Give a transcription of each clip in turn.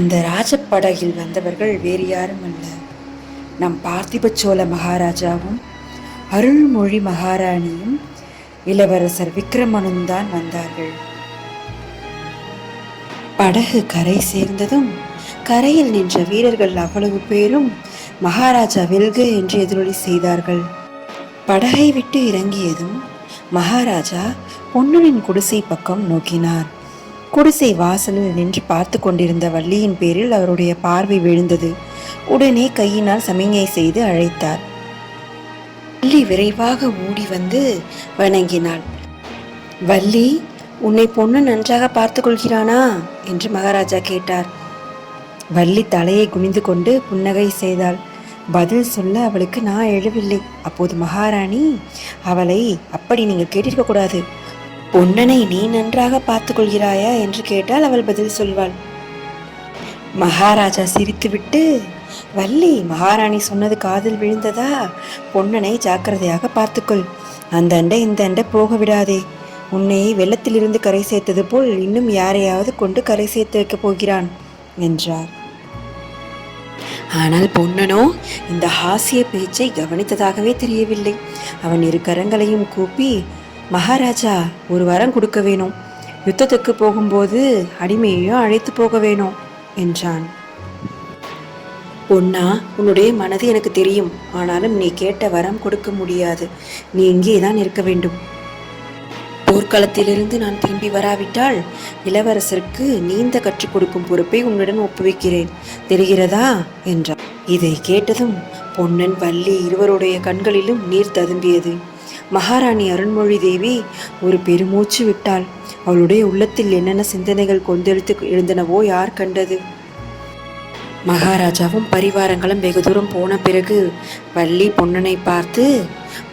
அந்த ராஜப்படகில் வந்தவர்கள் வேறு யாரும் அல்ல. நம் பார்த்திப சோழ மகாராஜாவும் அருள்மொழி மகாராணியும் இளவரசர் விக்ரமனும் தான் வந்தார்கள். படகு கரை சேர்ந்ததும் கரையில் நின்ற வீரர்கள் அவ்வளவு பேரும் மகாராஜா வெல்க என்று எதிரொலி செய்தார்கள். படகை விட்டு இறங்கியதும் மகாராஜா பொன்னனின் குடிசை பக்கம் நோக்கினார். குடிசை வாசலில் நின்று பார்த்து கொண்டிருந்த வள்ளியின் பேரில் அவருடைய பார்வை விழுந்தது. உடனே கையினால் சமிஞை செய்து அழைத்தார். வள்ளி விரைவாக ஓடி வந்து வணங்கினாள். வள்ளி உன்னை பொண்ணு நன்றாக பார்த்து கொள்கிறானா? என்று மகாராஜா கேட்டார். வள்ளி தலையை குனிந்து கொண்டு புன்னகை செய்தாள். பதில் சொல்ல அவளுக்கு நான் எழுவில்லை. அப்போது மகாராணி அவளை அப்படி நீங்கள் கேட்டிருக்க கூடாது. பொன்னனை நீ நன்றாக பார்த்துக்கொள்கிறாயா என்று கேட்டால் அவள் பதில் சொல்வாள். மகாராஜா சிரித்துவிட்டு வள்ளி மகாராணி சொன்னது காதில் விழுந்ததா? பொன்னனை ஜாக்கிரதையாக பார்த்துக்கொள். அந்த அண்டை இந்த அண்டை போக விடாதே. உன்னை வெள்ளத்திலிருந்து கரை சேர்த்தது போல் இன்னும் யாரையாவது கொண்டு கரை சேர்த்து வைக்கப் போகிறான் என்றார். ஆனால் பொன்னனோ இந்த ஹாசிய பேச்சை கவனித்ததாகவே தெரியவில்லை. அவன் இரு கரங்களையும் கூப்பி மகாராஜா ஒரு வரம் கொடுக்க வேணும். யுத்தத்துக்கு போகும்போது அடிமையையும் அழைத்து போக வேணும் என்றான். பொன்னா உன்னுடைய மனது எனக்கு தெரியும். ஆனாலும் நீ கேட்ட வரம் கொடுக்க முடியாது. நீ இங்கே தான் இருக்க வேண்டும். போர்க்களத்திலிருந்து நான் திரும்பி வராவிட்டால் இளவரசருக்கு நீந்த கற்றுக் கொடுக்கும் பொறுப்பை உன்னுடன் ஒப்புவிக்கிறேன். தெரிகிறதா? என்றார் இதை கேட்டதும் பொன்னன் வள்ளி இருவருடைய கண்களிலும் நீர் ததும்பியது. மகாராணி அருண்மொழி தேவி ஒரு பெருமூச்சு விட்டாள். அவளுடைய உள்ளத்தில் என்னென்ன சிந்தனைகள் கொந்தெழுத்து எழுந்தனவோ யார் கண்டது? மகாராஜாவும் பரிவாரங்களும் வெகு தூரம் போன பிறகு வள்ளி பொன்னனை பார்த்து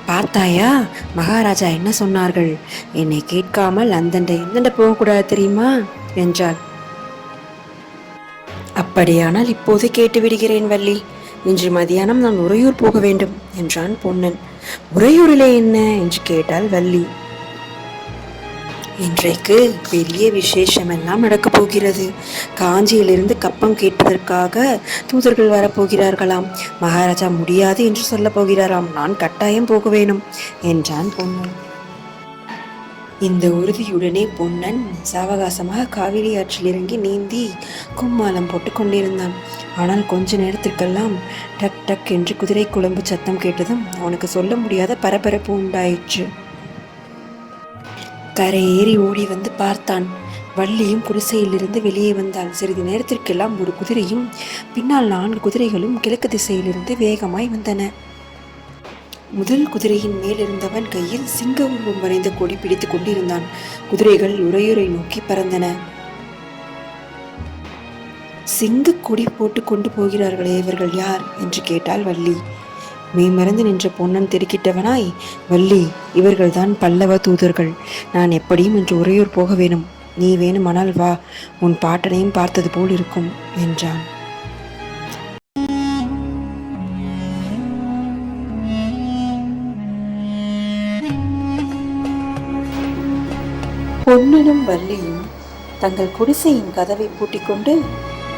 பார்த்தாயா மகாராஜா என்ன சொன்னார்கள்? என்னை கேட்காமல் அந்தண்ட எந்தண்ட போகக்கூடாது தெரியுமா? என்றாள். அப்படியானால் இப்போது கேட்டு விடுகிறேன் வள்ளி. இன்று மதியானம் நான் உறையூர் போக வேண்டும் என்றான் பொன்னன். உறையூரிலே என்ன? என்று கேட்டால் வள்ளி. இன்றைக்கு பெரிய விசேஷமெல்லாம் நடக்கப் போகிறது. காஞ்சியிலிருந்து கப்பம் கேட்பதற்காக தூதர்கள் வரப்போகிறார்களாம். மகாராஜா முடியாது என்று சொல்லப் போகிறாராம். நான் கட்டாயம் போக வேணும் என்றான் பொன்னன். இந்த உறுதியுடனே பொன்னன் சாவகாசமாக காவிரி ஆற்றில் இறங்கி நீந்தி கும்மாலம் போட்டு கொண்டிருந்தான். ஆனால் கொஞ்ச நேரத்திற்கெல்லாம் டக் டக் என்று குதிரை குழம்பு சத்தம் கேட்டதும் அவனுக்கு சொல்ல முடியாத பரபரப்பு உண்டாயிற்று. கரை ஏறி ஓடி வந்து பார்த்தான். வள்ளியும் குடிசையிலிருந்து வெளியே வந்தாள். சிறிது நேரத்திற்கெல்லாம் ஒரு குதிரையும் பின்னால் நான்கு குதிரைகளும் கிழக்கு திசையிலிருந்து வேகமாய் வந்தன. முதல் குதிரையின் மேல் இருந்தவன் கையில் சிங்க உருவம் வரைந்த கொடி பிடித்துக் கொண்டிருந்தான். குதிரைகள் உரையுரை நோக்கி பறந்தன. சிங்க கொடி போட்டு கொண்டு போகிறார்களே இவர்கள் யார்? என்று கேட்டாள் வள்ளி. மெய்மறந்து நின்ற பொன்னன் திருக்கிட்டவனாய்? வள்ளி இவர்கள்தான் பல்லவ தூதர்கள். நான் எப்படியும் இன்று உறையூர் போக வேணும். நீ வேணுமானால் வா உன் பாட்டனையும் பார்த்தது போல் இருக்கும் என்றான். பொன்னனும் வள்ளியும் தங்கள் குடிசையின் கதவை பூட்டிக்கொண்டு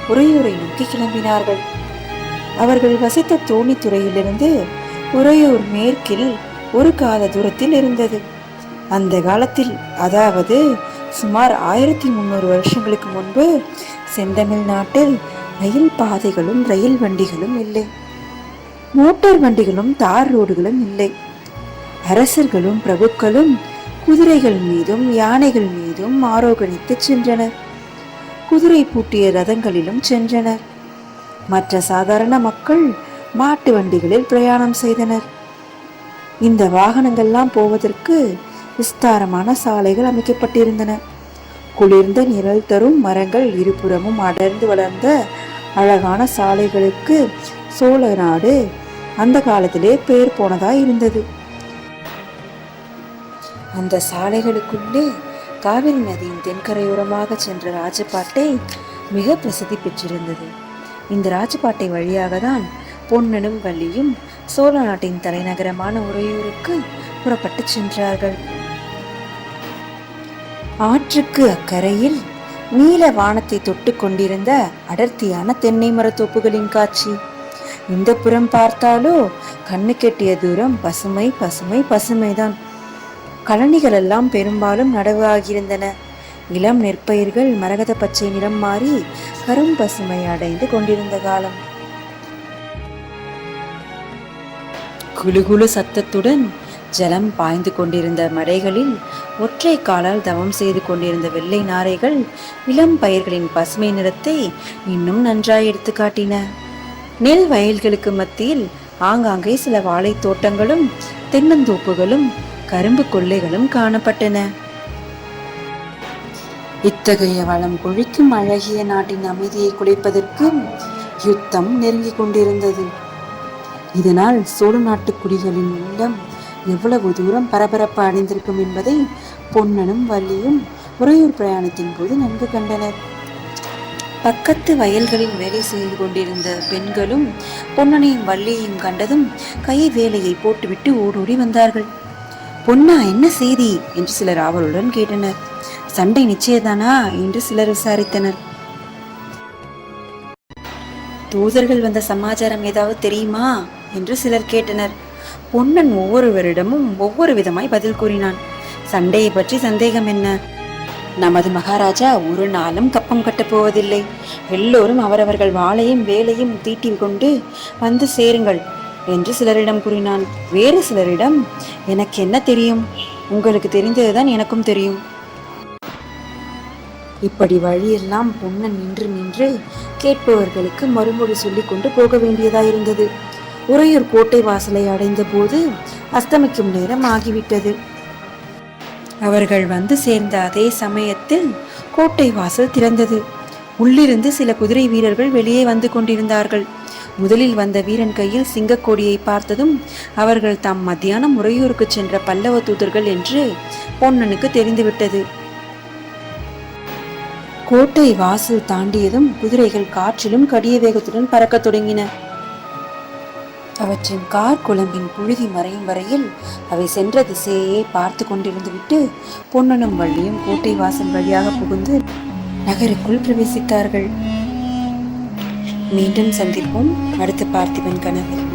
உறையூரை நோக்கி கிளம்பினார்கள். அவர்கள் வசித்த தோணித்துறையிலிருந்து உறையூர் மேற்கில் ஒரு காத தூரத்தில் இருந்தது. அந்த காலத்தில் அதாவது சுமார் ஆயிரத்தி முந்நூறு வருஷங்களுக்கு முன்பு செந்தமிழ் நாட்டில் ரயில் பாதைகளும் ரயில் வண்டிகளும் இல்லை. மோட்டார் வண்டிகளும் தார் ரோடுகளும் இல்லை. அரசர்களும் பிரபுக்களும் குதிரைகள் மீதும் யானைகள் மீதும் ஆரோகணித்து சென்றனர். குதிரை பூட்டிய ரதங்களிலும் சென்றனர். மற்ற சாதாரண மக்கள் மாட்டு வண்டிகளில் பிரயாணம் செய்தனர். இந்த வாகனங்கள்லாம் போவதற்கு விஸ்தாரமான சாலைகள் அமைக்கப்பட்டிருந்தன. குளிர்ந்த நிழல் தரும் மரங்கள் இருபுறமும் அடர்ந்து வளர்ந்த அழகான சாலைகளுக்கு சோழ நாடு அந்த காலத்திலே பேர் போனதாய் இருந்தது. அந்த சாலைகளுக்குள்ளே காவிரி நதியின் தென்கரையோரமாக சென்ற ராஜபாட்டை மிக பிரசித்தி பெற்றிருந்தது. இந்த ராஜபாட்டை வழியாக தான் பொன்னனும் வள்ளியும் சோழ நாட்டின் தலைநகரமான உறையூருக்கு புறப்பட்டு சென்றார்கள். ஆற்றுக்கு அக்கரையில் நீல வானத்தை தொட்டு கொண்டிருந்த அடர்த்தியான தென்னை மரத்தோப்புகளின் காட்சி. இந்த புறம் பார்த்தாலோ கண்ணு கெட்டிய தூரம் பசுமை பசுமை பசுமைதான். கழனிகள் எல்லாம் பெரும்பாலும் நடவு ஆகியிருந்தன இளம் நெற்பயிர்கள் மரகத பச்சை நிறம் மாறி கரும் பசுமை அடைந்து கொண்டிருந்த காலம். குலுகுலு சத்தத்துடன் ஜலம் பாய்ந்து கொண்டிருந்த மடைகளில் ஒற்றை காலால் தவம் செய்து கொண்டிருந்த வெள்ளை நாரைகள் இளம் பயிர்களின் பசுமை நிறத்தை இன்னும் நன்றாய் எடுத்து காட்டின. நெல் வயல்களுக்கு மத்தியில் ஆங்காங்கே சில வாழைத் தோட்டங்களும் தென்னந்தோப்புகளும் கரும்பு கொள்ளைகளும் காணப்பட்டன. இத்தகைய வளம் கொழிக்கும் அழகிய நாட்டின் அமைதியை குலைப்பதற்கு யுத்தம் நெருங்கிக் கொண்டிருந்தது. இதனால் சோழ நாட்டு குடிகளின் உள்ளம் எவ்வளவு தூரம் பரபரப்பு அடைந்திருக்கும் என்பதை பொன்னனும் வள்ளியும் உறையூர் பிரயாணத்தின் போது நன்கு கண்டனர். பக்கத்து வயல்களில் வேலை செய்து கொண்டிருந்த பெண்களும் பொன்னனையும் வள்ளியையும் கண்டதும் கை வேலையை போட்டுவிட்டு ஓடோடி வந்தார்கள். பொன்னா என்ன செய்தி? என்று சிலர் ஆவலுடன் கேட்டனர். சண்டை நிச்சயதானா? என்று சிலர் விசாரித்தனர். தூதர்கள் வந்த சமாச்சாரம் ஏதாவது தெரியுமா? என்று சிலர் கேட்டனர். பொன்னன் ஒவ்வொருவரிடமும் ஒவ்வொரு விதமாய் பதில் கூறினான். சண்டையை பற்றி சந்தேகம் என்ன? நமது மகாராஜா ஒரு நாளும் கப்பம் கட்டப் போவதில்லை. எல்லோரும் அவரவர்கள் வாளையும் வேலையும் தீட்டி கொண்டு வந்து சேருங்கள். என்று சிலரிடம் கூறினான். வேறு சிலரிடம்? எனக்கு என்ன தெரியும்? உங்களுக்கு தெரிந்ததுதான் எனக்கும் தெரியும். இப்படி வழியெல்லாம் பொன்னன் நின்று நின்று கேட்பவர்களுக்கு மறுமொழி சொல்லிக்கொண்டு போக வேண்டியதாயிருந்தது உறையூர் கோட்டை வாசலை அடைந்த போது அஸ்தமிக்கும் நேரம் ஆகிவிட்டது. அவர்கள் வந்து சேர்ந்த அதே சமயத்தில் கோட்டை வாசல் திறந்தது. உள்ளிருந்து சில குதிரை வீரர்கள் வெளியே வந்து கொண்டிருந்தார்கள். முதலில் வந்த வீரன் கையில் சிங்கக்கொடியை பார்த்ததும் அவர்கள் தாம் மத்தியானம் உறையூருக்கு சென்ற பல்லவ தூதர்கள் என்று பொன்னனுக்கு தெரிந்துவிட்டது. கோட்டை வாசல் தாண்டியதும் குதிரைகள் காற்றிலும் கடிய வேகத்துடன் பறக்கத் தொடங்கின. அவற்றின் கார் குழம்பின் புழுதி மறையும் வரையில் அவை சென்ற திசையே பார்த்து கொண்டிருந்துவிட்டு பொன்னனும் வள்ளியும் கோட்டை வாசல் வழியாக புகுந்து நகருக்குள் பிரவேசித்தார்கள். மீண்டும் சந்திப்போம். அடுத்த பார்த்திபன் கனவில்